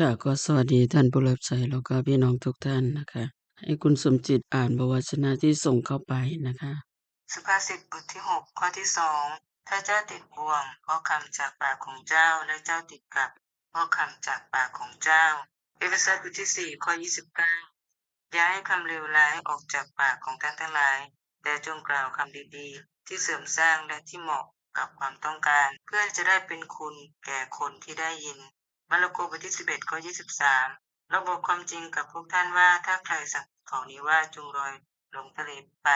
ค่ะก็สวัสดีท่านผู้รับใช้แล้วก็พี่น้องทุกท่านนะคะ ให้คุณสมจิตอ่านพระวจนะที่ส่งเข้าไปนะคะ สุภาษิตบทที่หกข้อที่สองถ้าเจ้าติดบ่วงเพราะคำจากปากของเจ้าและเจ้าติดกับเพราะคำจากปากของเจ้าเอเฟซัสบทที่สี่ข้อยี่สิบเก้าย่าให้คำเลวร้ายออกจากปากของท่านทั้งหลาย แต่จงกล่าวคำดีๆ ที่เสริมสร้างและที่เหมาะกับความต้องการ เพื่อจะได้เป็นคุณแก่คนที่ได้ยิน มาระโกบทที่สิบเอ็ดข้อยี่สิบสามเราบอกความจริงกับพวกท่านว่าถ้าใครสั่งเขานี้ว่าจงลอยลงทะเลไป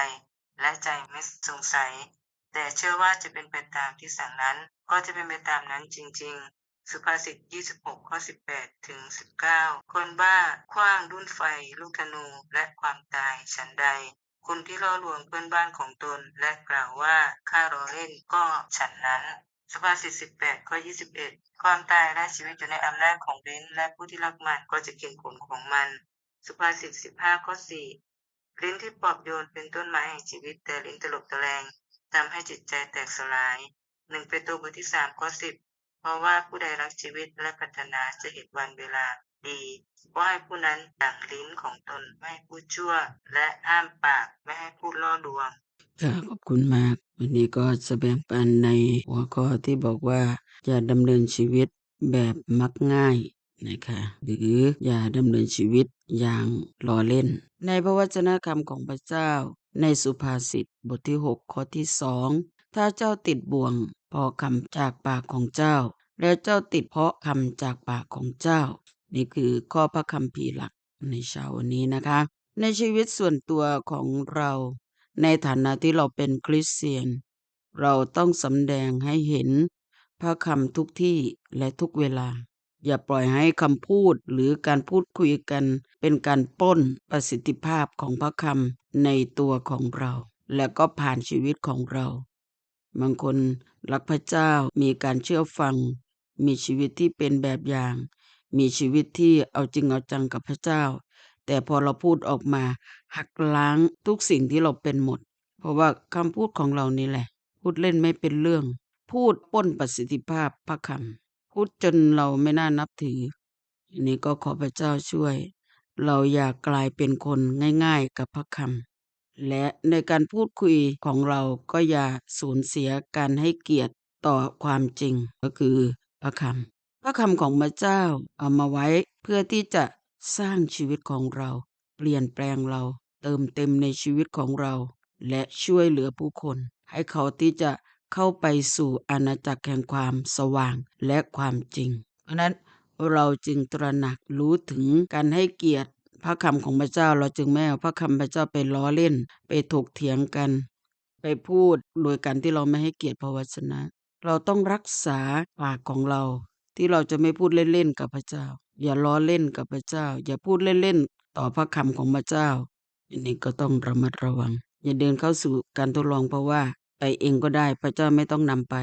และใจไม่สงสัย แต่เชื่อว่าจะเป็นไปตามที่สั่งนั้น ก็จะเป็นไปตามนั้นจริง ๆ สุภาษิต26 ข้อ 18 ถึง 19 คนบ้าคว้างดุนไฟ ลูกธนูและความตายฉันใด คุณที่ล่อลวงเพื่อนบ้านของตนและกล่าวว่าข้ารอเล่นก็ฉันนั้น สุภาษิต18 ข้อ 21 ความตายและชีวิตอยู่ในอำนาจของลิ้นและผู้ที่รักมันก็จะกินผลของมัน สุภาษิต15ข้อ4ลิ้นที่ปอบโยนเป็นต้นไม้แห่งชีวิตแต่ลิ้นตลบตะแลงทำให้จิตใจแตกสลายหนึ่งเปโตรบทที่สามข้อสิบเพราะว่าผู้ใดรักชีวิตและปรารถนาจะเห็นวันเวลาดีก็ให้ผู้นั้นดั่งลิ้นของตนไม่ให้พูดชั่ว และห้ามปากไม่ให้พูดล่อลวงค่ะขอบคุณมาก วันนี้ก็แบ่งปันในหัวข้อที่บอกว่า อย่าดำเนินชีวิตแบบมักง่ายนะคะหรืออย่าดำเนินชีวิตอย่างล้อเล่น ในพระวจนะคำของพระเจ้า ในสุภาษิตบทที่ 6 ข้อที่สองถ้าเจ้าติดบ่วงพอคำจากปากของเจ้า แล้วเจ้าติดเพราะคำจากปากของเจ้า นี่คือข้อพระคัมภีหลักในเช้าวันนี้นะคะ ในชีวิตส่วนตัวของเรา ในฐานะที่เราเป็นคริสเตียน เราต้องสำแดงให้เห็น พระคำทุกที่และทุกเวลา อย่าปล่อยให้คำพูดหรือการพูดคุยกัน เป็นการป้นประสิทธิภาพของพระคำในตัวของเรา และก็ผ่านชีวิตของเรา บางคนรักพระเจ้ามีการเชื่อฟัง มีชีวิตที่เป็นแบบอย่าง มีชีวิตที่เอาจริงเอาจังกับพระเจ้า แต่พอเราพูดออกมาหักล้างทุกสิ่งที่เราเป็นหมด เพราะว่าคำพูดของเรานี่แหละ พูดเล่นไม่เป็นเรื่อง พูดป้นประสิทธิภาพพระคำพูดจนเราไม่น่านับถืออันนี้ก็ขอพระเจ้าช่วย เราอย่ากลายเป็นคนง่ายๆกับพระคำและในการพูดคุยของเราก็อย่าสูญเสียการให้เกียรติต่อความจริงก็คือพระคำพระคำของพระเจ้าเอามาไว้เพื่อที่จะสร้างชีวิตของเรา เปลี่ยนแปลงเราเติมเต็มในชีวิตของเรา และช่วยเหลือผู้คน ให้เขาที่จะ เข้าไปสู่อาณาจักรแห่งความสว่างและความจริง เพราะนั้นเราจึงตระหนักรู้ถึงการให้เกียรติพระคำของพระเจ้าเราจึงไม่เอาพระคำพระเจ้าไปล้อเล่น ไปถกเถียงกัน ไปพูดโดยการที่เราไม่ให้เกียรติพระวจนะ เราต้องรักษาปากของเรา ที่เราจะไม่พูดเล่นๆกับพระเจ้า อย่าล้อเล่นกับพระเจ้า อย่าพูดเล่นๆต่อพระคำของพระเจ้าอันนี้ก็ต้องระมัดระวัง อย่าเดินเข้าสู่การทดลองเพราะว่า ไปเองก็ได้พระเจ้าไม่ต้องนำไป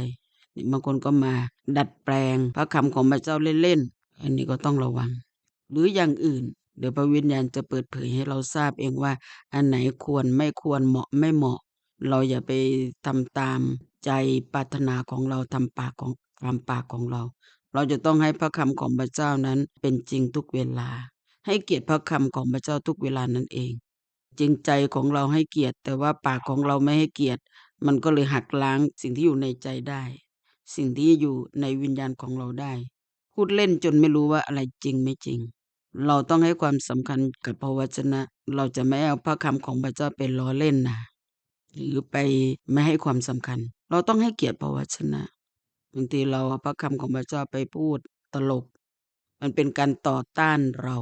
นี่บางคนก็มาดัดแปลงพระคำของพระเจ้าเล่นๆอันนี้ก็ต้องระวัง หรืออย่างอื่น เดี๋ยวพระวิญญาณจะเปิดเผยให้เราทราบเองว่า อันไหนควรไม่ควรเหมาะไม่เหมาะ เราอย่าไปทำตามใจปรารถนาของเราทำปากของตามปากของเรา เราจะต้องให้พระคำของพระเจ้านั้นเป็นจริงทุกเวลา ให้เกียรติพระคำของพระเจ้าทุกเวลานั่นเองจริงใจของเราให้เกียรติ แต่ว่าปากของเราไม่ให้เกียรติ มันก็เลยหักล้างสิ่งที่อยู่ในใจได้ สิ่งที่อยู่ในวิญญาณของเราได้ พูดเล่นจนไม่รู้ว่าอะไรจริงไม่จริง เราต้องให้ความสำคัญกับพระวจนะ เราจะไม่เอาพระคำของพระเจ้าเป็นล้อเล่นนะหรือไปไม่ให้ความสำคัญ เราต้องให้เกียรติพระวจนะบางทีเราเอาพระคำของพระเจ้าไปพูดตลก มันเป็นการต่อต้านเรา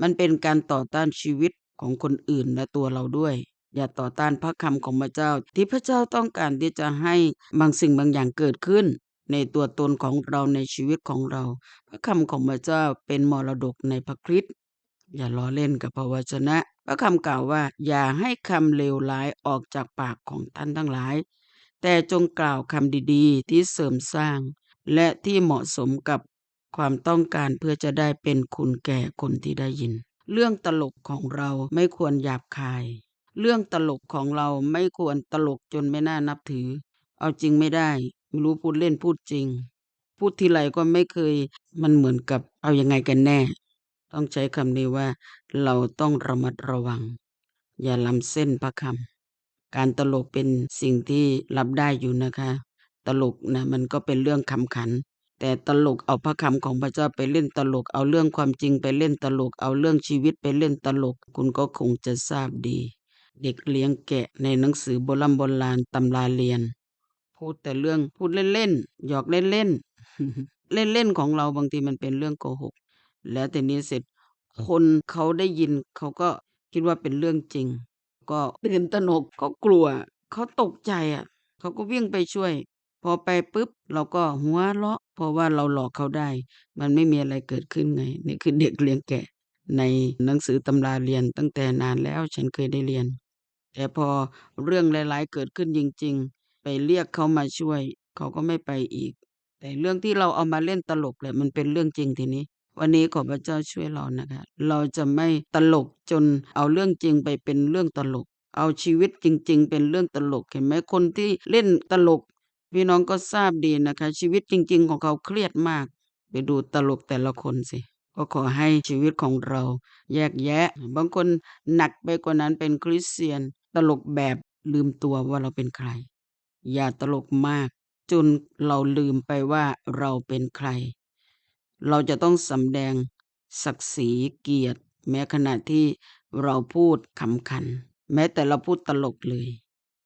มันเป็นการต่อต้านชีวิตของคนอื่นและตัวเราด้วย อย่าต่อต้านพระคำของพระเจ้า ที่พระเจ้าต้องการที่จะให้บางสิ่งบางอย่างเกิดขึ้น ในตัวตนของเราในชีวิตของเรา พระคำของพระเจ้าเป็นมรดกในพระคริสต์อย่าล้อเล่นกับพระวจนะ พระคำกล่าวว่า อย่าให้คำเลวร้ายออกจากปากของท่านทั้งหลาย แต่จงกล่าวคำดีๆ ที่เสริมสร้าง และที่เหมาะสมกับความต้องการเพื่อจะได้เป็นคุณแก่คนที่ได้ยิน เรื่องตลกของเราไม่ควรหยาบคาย เรื่องตลกของเราไม่ควรตลกจนไม่น่านับถือ เอาจริงไม่ได้ ไม่รู้พูดเล่นพูดจริง พูดทีไรก็ไม่เคยมันเหมือนกับเอายังไงกันแน่ ต้องใช้คำนี้ว่า เราต้องระมัดระวัง อย่าล้ำเส้นพระคำการตลกเป็นสิ่งที่รับได้อยู่นะคะ ตลกนะมันก็เป็นเรื่องคำขัน แต่ตลกเอาพระคำของพระเจ้าไปเล่นตลก เอาเรื่องความจริงไปเล่นตลก เอาเรื่องชีวิตไปเล่นตลก คุณก็คงจะทราบดี เด็กเลี้ยงแกะในหนังสือโบราณโบราณตำราเรียน พูดแต่เรื่องพูดเล่นๆหยอกเล่นๆเล่นๆของเราบางทีมันเป็นเรื่องโกหก แล้วทีนี้เสร็จคนเขาได้ยินเขาก็คิดว่าเป็นเรื่องจริง ก็ตื่นตระหนกเขากลัว เขาตกใจอะ เขาก็วิ่งไปช่วย พอไปปุ๊บ เราก็หัวเราะ เพราะว่าเราหลอกเขาได้ มันไม่มีอะไรเกิดขึ้นไง นี่คือเด็กเลี้ยงแกะ ในหนังสือตำราเรียนตั้งแต่นานแล้วฉันเคยได้เรียน แต่พอเรื่องหลายๆเกิดขึ้นจริง ๆ ไปเรียกเขามาช่วย เขาก็ไม่ไปอีก แต่เรื่องที่เราเอามาเล่นตลกแหละมันเป็นเรื่องจริงทีนี้ วันนี้ขอพระเจ้าช่วยเรานะคะ เราจะไม่ตลกจนเอาเรื่องจริงไปเป็นเรื่องตลก เอาชีวิตจริง ๆ เป็นเรื่องตลกเห็นไหมคนที่เล่นตลก พี่น้องก็ทราบดีนะคะ ชีวิตจริง ๆ ของเขาเครียดมาก ไปดูตลกแต่ละคนสิก็ขอให้ชีวิตของเราแยกแยะ บางคนหนักไปกว่านั้นเป็นคริสเตียนตลกแบบลืมตัวว่าเราเป็นใคร อย่าตลกมาก จนเราลืมไปว่าเราเป็นใคร เราจะต้องสำแดงศักดิ์ศรีเกียรติ แม้ขณะที่เราพูดขำขัน แม้แต่เราพูดตลกเลย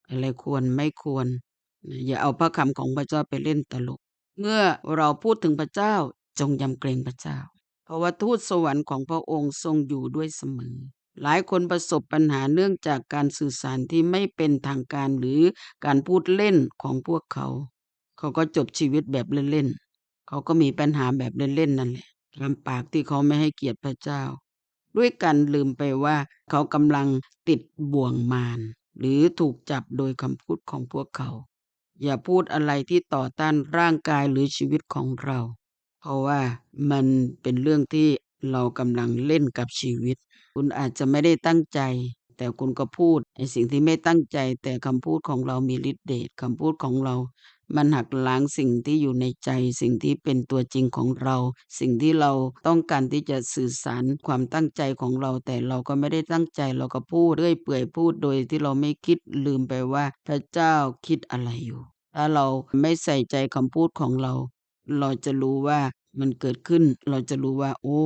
อะไรควรไม่ควร อย่าเอาพระคำของพระเจ้าไปเล่นตลก เมื่อเราพูดถึงพระเจ้าจงยำเกรงพระเจ้า เพราะว่าทูตสวรรค์ของพระองค์ทรงอยู่ด้วยเสมอ หลายคนประสบปัญหาเนื่องจากการสื่อสารที่ไม่เป็นทางการหรือการพูดเล่นของพวกเขา เขาก็จบชีวิตแบบเล่นๆ เขาก็มีปัญหาแบบเล่นๆนั่นแหละลำปากที่เขาไม่ให้เกียรติพระเจ้า ด้วยกันลืมไปว่าเขากำลังติดบ่วงมารหรือถูกจับโดยคำพูดของพวกเขา อย่าพูดอะไรที่ต่อต้านร่างกายหรือชีวิตของเรา เพราะว่ามันเป็นเรื่องที่ เรากำลังเล่นกับชีวิต คุณอาจจะไม่ได้ตั้งใจ แต่คุณก็พูดไอ้สิ่งที่ไม่ตั้งใจ แต่คำพูดของเรามีฤทธิ์เดชคำพูดของเรา มันหักล้างสิ่งที่อยู่ในใจ สิ่งที่เป็นตัวจริงของเรา สิ่งที่เราต้องการที่จะสื่อสารความตั้งใจของเรา แต่เราก็ไม่ได้ตั้งใจ เราก็พูดเรื่อยเปื่อยพูดโดยที่เราไม่คิดลืมไปว่า พระเจ้าคิดอะไรอยู่ ถ้าเราไม่ใส่ใจคำพูดของเรา เราจะรู้ว่า มันเกิดขึ้น เราจะรู้ว่า โอ้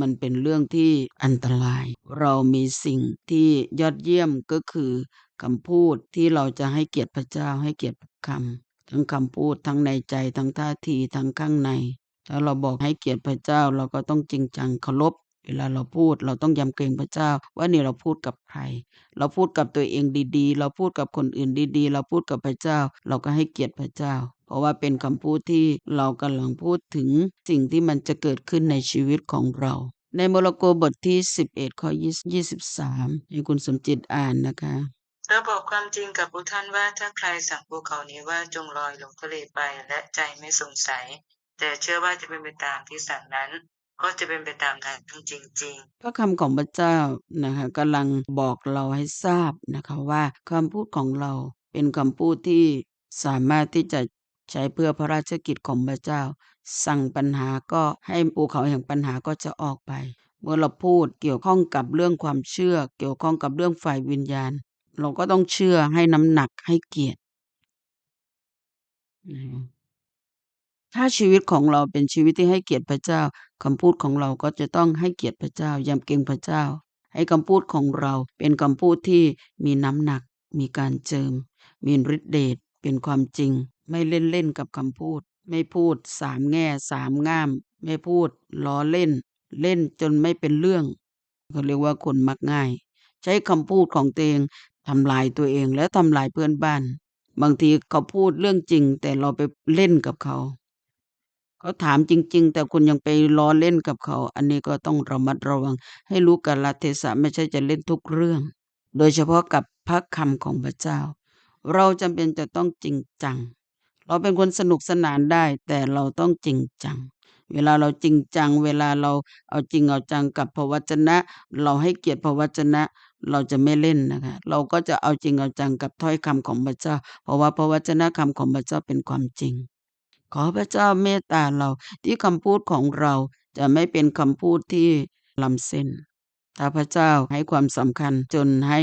มันเป็นเรื่องที่อันตราย เรามีสิ่งที่ยอดเยี่ยมก็คือคำพูดที่เราจะให้เกียรติพระเจ้าให้เกียรติคำทั้งคำพูดทั้งในใจทั้งท่าทีทั้งข้างในถ้าเราบอกให้เกียรติพระเจ้าเราก็ต้องจริงจังเคารพเวลาเราพูดเราต้องยำเกรงพระเจ้า ว่านี่เราพูดกับใคร เราพูดกับตัวเองดีๆ เราพูดกับคนอื่นดีๆ เราพูดกับพระเจ้า เราก็ให้เกียรติพระเจ้า เพราะว่าเป็นคำพูดที่เรากำลังพูดถึงสิ่งที่มันจะเกิดขึ้นในชีวิตของเราในโมระโกบทที่ 11 ข้อ 23 ให้คุณสมจิตอ่านนะคะเราบอกความจริงกับพวกท่านว่าถ้าใครสั่งภูเขานี้ว่าจงลอยลงทะเลไปและใจไม่สงสัย แต่เชื่อว่าจะเป็นไปตามที่สั่งนั้น ก็จะเป็นไปตามนั้นจริงพระคำของพระเจ้านะคะกำลังบอกเราให้ทราบนะคะว่าคำพูดของเราเป็นคำพูดที่สามารถที่จะ ใช้เพื่อพระราชกิจของพระเจ้า สั่งปัญหาก็ให้ภูเขาแห่งปัญหาก็จะออกไป เมื่อเราพูดเกี่ยวข้องกับเรื่องความเชื่อ เกี่ยวข้องกับเรื่องฝ่ายวิญญาณ เราก็ต้องเชื่อให้น้ำหนักให้เกียรติถ้าชีวิตของเราเป็นชีวิตที่ให้เกียรติพระเจ้าคำพูดของเราก็จะต้องให้เกียรติพระเจ้ายำเกรงพระเจ้า ให้คำพูดของเราเป็นคำพูดที่มีน้ำหนัก มีการเจิม มีฤทธิเดชเป็นความจริง ไม่เล่นเล่นกับคำพูด ไม่พูดสามแง่สามง่าม ไม่พูดล้อเล่น เล่นจนไม่เป็นเรื่องเขาเรียกว่าคนมักง่าย ใช้คำพูดของตัวเองทำลายตัวเองและทำลายเพื่อนบ้าน บางทีเขาพูดเรื่องจริง แต่เราไปเล่นกับเขา เขาถามจริง ๆ แต่คุณยังไปล้อเล่นกับเขา อันนี้ก็ต้องระมัดระวัง ให้รู้กาลเทศะไม่ใช่จะเล่นทุกเรื่อง โดยเฉพาะกับพระคำของพระเจ้า เราจำเป็นจะต้องจริงจัง เราเป็นคนสนุกสนานได้ แต่เราต้องจริงจัง เวลาเราจริงจัง เวลาเราเอาจริงเอาจังกับพระวจนะ เราให้เกียรติพระวจนะเราจะไม่เล่นนะคะ เราก็จะเอาจริงเอาจังกับถ้อยคำของพระเจ้า เพราะว่าพระวจนะคำของพระเจ้าเป็นความจริง ขอพระเจ้าเมตตาเราที่คำพูดของเราจะไม่เป็นคำพูดที่ล้ำเส้นถ้าพระเจ้าให้ความสำคัญจนให้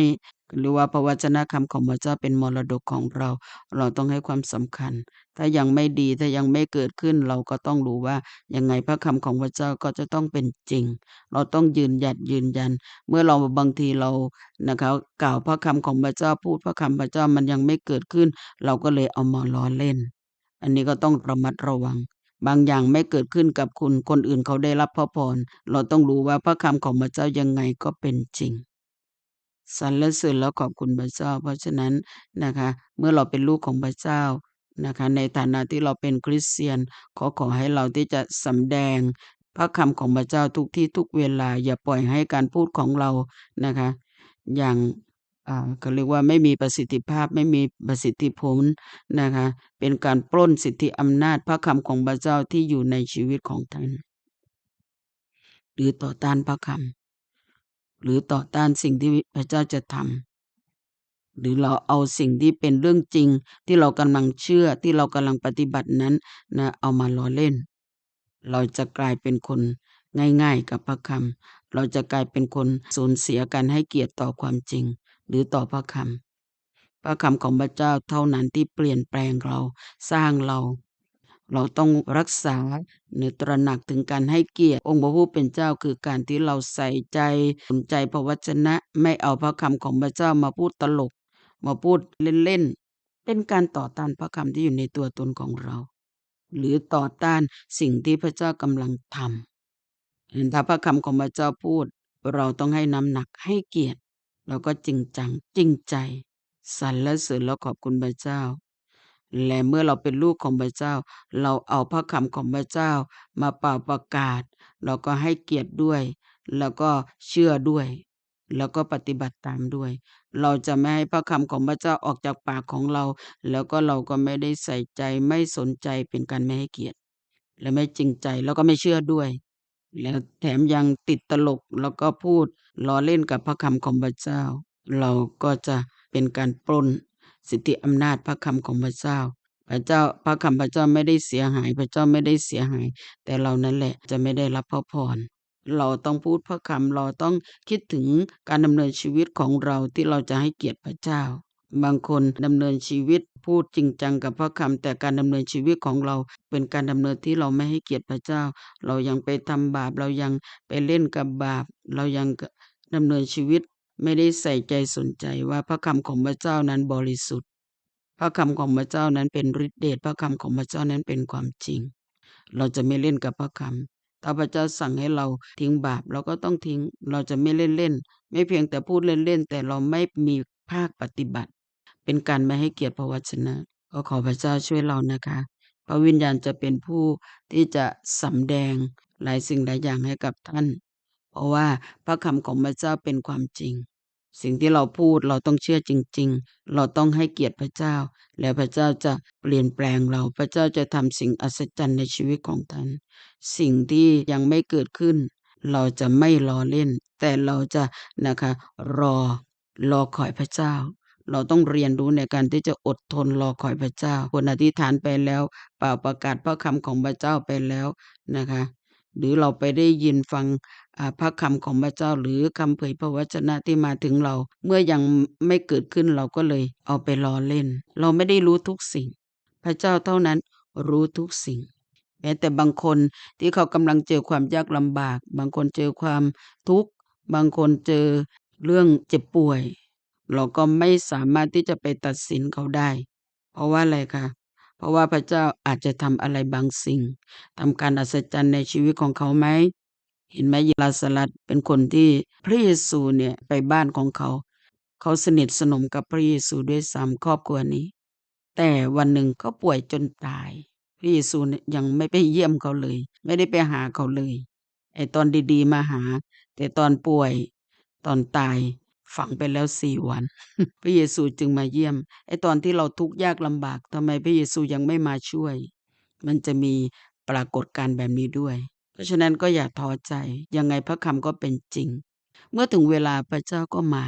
หรือว่าพระวจนะคำของพระเจ้าเป็นมรดกของเรา เราต้องให้ความสำคัญ ถ้ายังไม่ดีถ้ายังไม่เกิดขึ้นเราก็ต้องรู้ว่ายังไงพระคำของพระเจ้าก็จะต้องเป็นจริง เราต้องยืนหยัดยืนยัน เมื่อเราบางทีเรานะคะกล่าวพระคำของพระเจ้าพูดพระคำพระเจ้ามันยังไม่เกิดขึ้น เราก็เลยเอามาล้อเล่น อันนี้ก็ต้องระมัดระวังบางอย่างไม่เกิดขึ้นกับคุณ คนอื่นเขาได้รับพระพร เราต้องรู้ว่าพระคำของพระเจ้ายังไงก็เป็นจริง สรรเสริญแล้วขอบคุณพระเจ้า เพราะฉะนั้นนะคะเมื่อเราเป็นลูกของพระเจ้านะคะในฐานะที่เราเป็นคริสเตียนขอขอให้เราที่จะสำแดง พระคำของพระเจ้าทุกที่ทุกเวลา อย่าปล่อยให้การพูดของเรานะคะอย่างอ่าเขาเรียกว่าไม่มีประสิทธิภาพไม่มีประสิทธิผลนะคะเป็นการปล้นสิทธิอำนาจพระคำของพระเจ้าที่อยู่ในชีวิตของท่าน หรือต่อต้านพระคำ หรือต่อต้านสิ่งที่พระเจ้าจะทำหรือเราเอาสิ่งที่เป็นเรื่องจริง ที่เรากำลังเชื่อที่เรากำลังปฏิบัตินั้นนะเอามาล้อเล่น เราจะกลายเป็นคนง่าย ๆ กับพระคำเราจะกลายเป็นคนสูญเสียการให้เกียรติต่อความจริง หรือต่อพระคำพระคำของพระเจ้าเท่านั้นที่เปลี่ยนแปลงเราสร้างเรา เราต้องรักษาเนื้อตระหนักถึงการให้เกียรติองค์พระผู้เป็นเจ้าคือการที่เราใส่ใจสนใจพระวจนะ ไม่เอาพระคำของพระเจ้ามาพูดตลก มาพูดเล่นๆ เป็นการต่อต้านพระคำที่อยู่ในตัวตนของเรา หรือต่อต้านสิ่งที่พระเจ้ากำลังทำเห็นถ้าพระคำของพระเจ้าพูด เราต้องให้น้ำหนักให้เกียรติ เราก็จริงจังจริงใจสรรเสริญแล้วขอบคุณพระเจ้า และเมื่อเราเป็นลูกของพระเจ้า เราเอาพระคำของพระเจ้ามาเป่าประกาศ เราก็ให้เกียรติด้วย แล้วก็เชื่อด้วย แล้วก็ปฏิบัติตามด้วย เราจะไม่ให้พระคำของพระเจ้าออกจากปากของเรา แล้วก็เราก็ไม่ได้ใส่ใจไม่สนใจเป็นการไม่ให้เกียรติ และไม่จริงใจแล้วก็ไม่เชื่อด้วย แล้วแถมยังติดตลกแล้วก็พูดล้อเล่นกับพระคำของพระเจ้า เราก็จะเป็นการปล้น สิทธิอำนาจพระคำของพระเจ้า พระเจ้าพระคำพระเจ้าไม่ได้เสียหาย พระเจ้าไม่ได้เสียหาย แต่เรานั่นแหละจะไม่ได้รับพระพรเราต้องพูดพระคำเราต้องคิดถึงการดำเนินชีวิตของเราที่เราจะให้เกียรติพระเจ้า บางคนดำเนินชีวิตพูดจริงจังกับพระคำแต่การดำเนินชีวิตของเรา เป็นการดำเนินที่เราไม่ให้เกียรติพระเจ้า เรายังไปทำบาปเรายังไปเล่นกับบาป เรายังดำเนินชีวิต ไม่ได้ใส่ใจสนใจว่าพระคำของพระเจ้านั้นบริสุทธิ์ พระคำของพระเจ้านั้นเป็นฤทธิเดชพระคำของพระเจ้านั้นเป็นความจริง เราจะไม่เล่นกับพระคำถ้าพระเจ้าสั่งให้เราทิ้งบาปเราก็ต้องทิ้ง เราจะไม่เล่นเล่น ไม่เพียงแต่พูดเล่นๆแต่เราไม่มีภาคปฏิบัติ เป็นการไม่ให้เกียรติพระวจนะก็ขอพระเจ้าช่วยเรานะคะ พระวิญญาณจะเป็นผู้ที่จะสำแดงหลายสิ่งหลายอย่างให้กับท่าน ราะว่าพระคำของพระเจ้าเป็นความจริง สิ่งที่เราพูดเราต้องเชื่อจริง ๆ เราต้องให้เกียรติพระเจ้า แล้วพระเจ้าจะเปลี่ยนแปลงเรา พระเจ้าจะทำสิ่งอัศจรรย์ในชีวิตของท่าน สิ่งที่ยังไม่เกิดขึ้น เราจะไม่รอเล่น แต่เราจะนะคะรอรอคอยพระเจ้า เราต้องเรียนรู้ในการที่จะอดทนรอคอยพระเจ้า คนอธิษฐานไปแล้วเป่าประกาศพระคำของพระเจ้าไปแล้วนะคะ หรือเราไปได้ยินฟังพระคำของพระเจ้าหรือคำเผยพระวจนะที่มาถึงเรา เมื่อยังไม่เกิดขึ้นเราก็เลยเอาไปล้อเล่น เราไม่ได้รู้ทุกสิ่ง พระเจ้าเท่านั้นรู้ทุกสิ่งแม้แต่บางคนที่เขากำลังเจอความยากลำบาก บางคนเจอความทุกข์ บางคนเจอเรื่องเจ็บป่วย เราก็ไม่สามารถที่จะไปตัดสินเขาได้ เพราะว่าอะไรคะ เพราะว่าพระเจ้าอาจจะทำอะไรบางสิ่งทำการอัศจรรย์ในชีวิตของเขาไหมเห็นไหมยลาสลัดเป็นคนที่พระเยซูเนี่ยไปบ้านของเขา เขาสนิทสนมกับพระเยซูด้วยซ้ำครอบครัวนี้ แต่วันหนึ่งเขาป่วยจนตาย พระเยซูยังไม่ไปเยี่ยมเขาเลย ไม่ได้ไปหาเขาเลยไอตอนดีๆมาหา แต่ตอนป่วยตอนตาย ฝังไปแล้วสี่วัน พระเยซูจึงมาเยี่ยม ไอตอนที่เราทุกข์ยากลำบากทำไมพระเยซูยังไม่มาช่วย มันจะมีปรากฏการแบบนี้ด้วย เพราะฉะนั้นก็อย่าท้อใจ ยังไงพระคำก็เป็นจริง เมื่อถึงเวลาพระเจ้าก็มา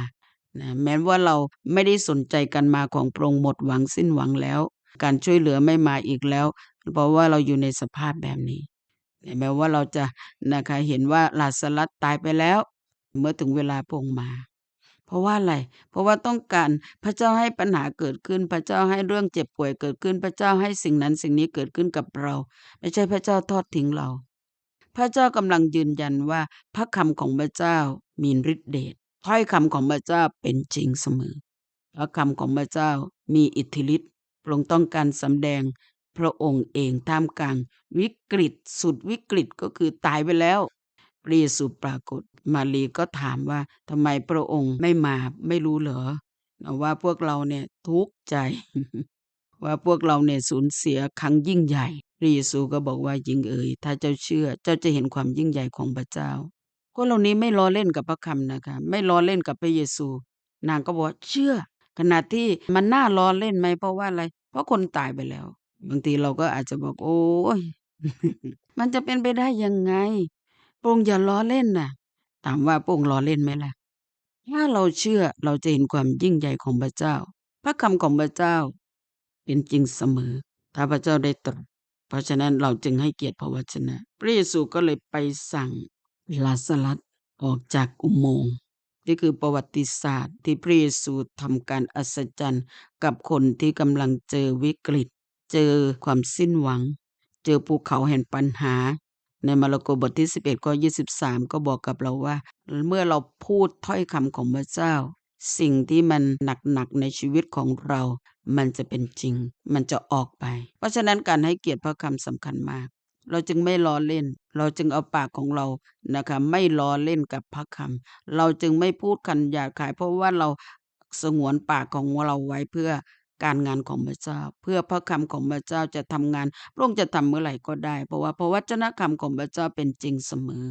นะแม้ว่าเราไม่ได้สนใจกันมาของพระองค์หมดหวังสิ้นหวังแล้ว การช่วยเหลือไม่มาอีกแล้ว เพราะว่าเราอยู่ในสภาพแบบนี้แม้ว่าเราจะนะคะเห็นว่าลาสลัสตายไปแล้ว เมื่อถึงเวลาพระองค์มา เพราะว่าอะไร เพราะว่าต้องการพระเจ้าให้ปัญหาเกิดขึ้น พระเจ้าให้เรื่องเจ็บป่วยเกิดขึ้น พระเจ้าให้สิ่งนั้นสิ่งนี้เกิดขึ้นกับเรา ไม่ใช่พระเจ้าทอดทิ้งเรา พระเจ้ากำลังยืนยันว่าพระคำของพระเจ้ามีฤทธิเดชถ้อยคำของพระเจ้าเป็นจริงเสมอ พระคำของพระเจ้ามีอิทธิฤทธิ์พระองค์ต้องการสำแดงพระองค์เองท่ามกลางวิกฤต สุดวิกฤตก็คือตายไปแล้ว พระเยซูปรากฏ มารีก็ถามว่าทำไมพระองค์ไม่มาไม่รู้เหรอว่าพวกเราเนี่ยทุกข์ใจ ว่าพวกเราเนี่ยสูญเสียครั้งยิ่งใหญ่พระเยซูก็บอกว่ายิงเอ๋ยถ้าเจ้าเชื่อ เจ้าจะเห็นความยิ่งใหญ่ของพระเจ้าคนเหล่านี้ไม่ล้อเล่นกับพระคำนะคะ ไม่ล้อเล่นกับพระเยซู นางก็บอกเชื่อ ขณะที่มันน่าล้อเล่นไหมเพราะว่าอะไร เพราะคนตายไปแล้ว บางทีเราก็อาจจะบอกโอ้ยมันจะเป็นไปได้ยังไง พรงอย่าล้อเล่นน่ะถามว่าพรงล้อเล่นไหมล่ะ ถ้าเราเชื่อเราจะเห็นความยิ่งใหญ่ของพระเจ้า พระคำของพระเจ้า เป็นจริงเสมอ ถ้าพระเจ้าได้ตรัสเพราะฉะนั้นเราจึงให้เกียรติพระวจนะ พระเยซูก็เลยไปสั่งลาสลัสออกจากอุโมงค์นี่คือประวัติศาสตร์ที่พระเยซูทำการอัศจรรย์กับคนที่กำลังเจอวิกฤต เจอความสิ้นหวัง เจอภูเขาแห่งปัญหา ในมาระโกบทที่ 11ข้อ23 ก็บอกกับเราว่า เมื่อเราพูดถ้อยคำของพระเจ้า สิ่งที่มันหนักๆในชีวิตของเรา มันจะเป็นจริง มันจะออกไป เพราะฉะนั้นการให้เกียรติพระคำสำคัญมาก เราจึงไม่ล้อเล่น เราจึงเอาปากของเรานะคะไม่ล้อเล่นกับพระคำเราจึงไม่พูดคันหยาดขาย เพราะว่าเราสงวนปากของเราไว้เพื่อ การงานของพระเจ้า เพื่อพระคำของพระเจ้าจะทำงานพระองค์จะทำเมื่อไหร่ก็ได้ เพราะว่าพระวจนะคำของพระเจ้าเป็นจริงเสมอ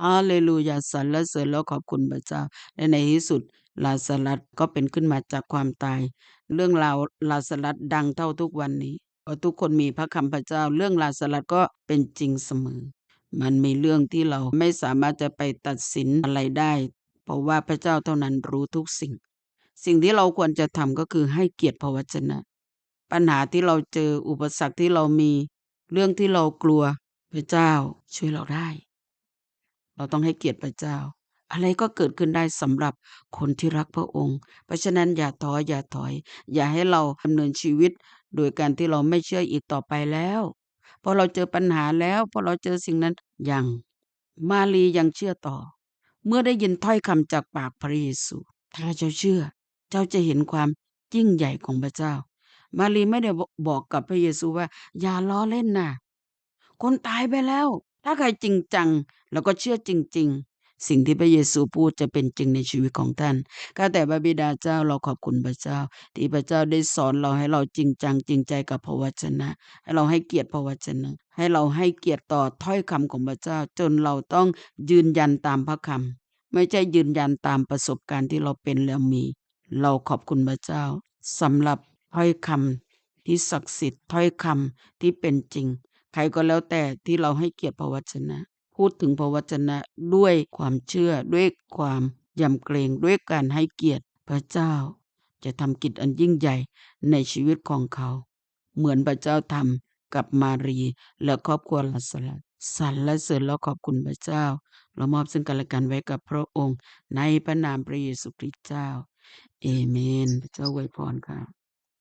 ฮาเลลูยาสรรเสริญแล้วขอบคุณพระเจ้า และในที่สุดลาสลัดก็เป็นขึ้นมาจากความตาย เรื่องราวลาสลัดดังเท่าทุกวันนี้เพราะทุกคนมีพระคำพระเจ้า เรื่องลาสลัดก็เป็นจริงเสมอ มันมีเรื่องที่เราไม่สามารถจะไปตัดสินอะไรได้ เพราะว่าพระเจ้าเท่านั้นรู้ทุกสิ่ง สิ่งที่เราควรจะทำก็คือให้เกียรติพระวจนะ ปัญหาที่เราเจออุปสรรคที่เรามี เรื่องที่เรากลัวพระเจ้าช่วยเราได้ เราต้องให้เกียรติพระเจ้า อะไรก็เกิดขึ้นได้สำหรับคนที่รักพระองค์ เพราะฉะนั้นอย่าท้ออย่าถอย อย่าให้เราดำเนินชีวิต โดยการที่เราไม่เชื่ออีกต่อไปแล้วพอเราเจอปัญหาแล้วพอเราเจอสิ่งนั้นยังมารียังเชื่อต่อ เมื่อได้ยินถ้อยคำจากปากพระเยซูถ้าเจ้าเชื่อ เจ้าจะเห็นความยิ่งใหญ่ของพระเจ้า มารีไม่ได้บอกกับพระเยซูว่า อย่าล้อเล่นนะคนตายไปแล้ว ถ้าใครจริงจัง แล้วก็เชื่อจริง ๆ สิ่งที่พระเยซูพูดจะเป็นจริงในชีวิตของท่านข้าแต่พระบิดาเจ้าเราขอบคุณพระเจ้า ที่พระเจ้าได้สอนเราให้เราจริงจัง จริงใจกับพระวจนะ ให้เราให้เกียรติพระวจนะ ให้เราให้เกียรติต่อถ้อยคำของพระเจ้า จนเราต้องยืนยันตามพระคำไม่ใช่ยืนยันตามประสบการณ์ที่เราเป็นแล้วมี เราขอบคุณพระเจ้าสำหรับถ้อยคำที่ศักดิ์สิทธิ์ถ้อยคำที่เป็นจริง ใครก็แล้วแต่ที่เราให้เกียรติพระวจนะ พูดถึงพระวจนะด้วยความเชื่อด้วยความยำเกรงด้วยการให้เกียรติพระเจ้า จะทำกิจอันยิ่งใหญ่ในชีวิตของเขา เหมือนพระเจ้าทำกับมารีและครอบครัวลาสลัดสรรและเสริญแล้วขอบคุณพระเจ้า เรามอบซึ่งกันและกันไว้กับพระองค์ ในพระนามพระเยซูคริสต์เจ้า เอเมน พระเจ้าอวยพรค่ะ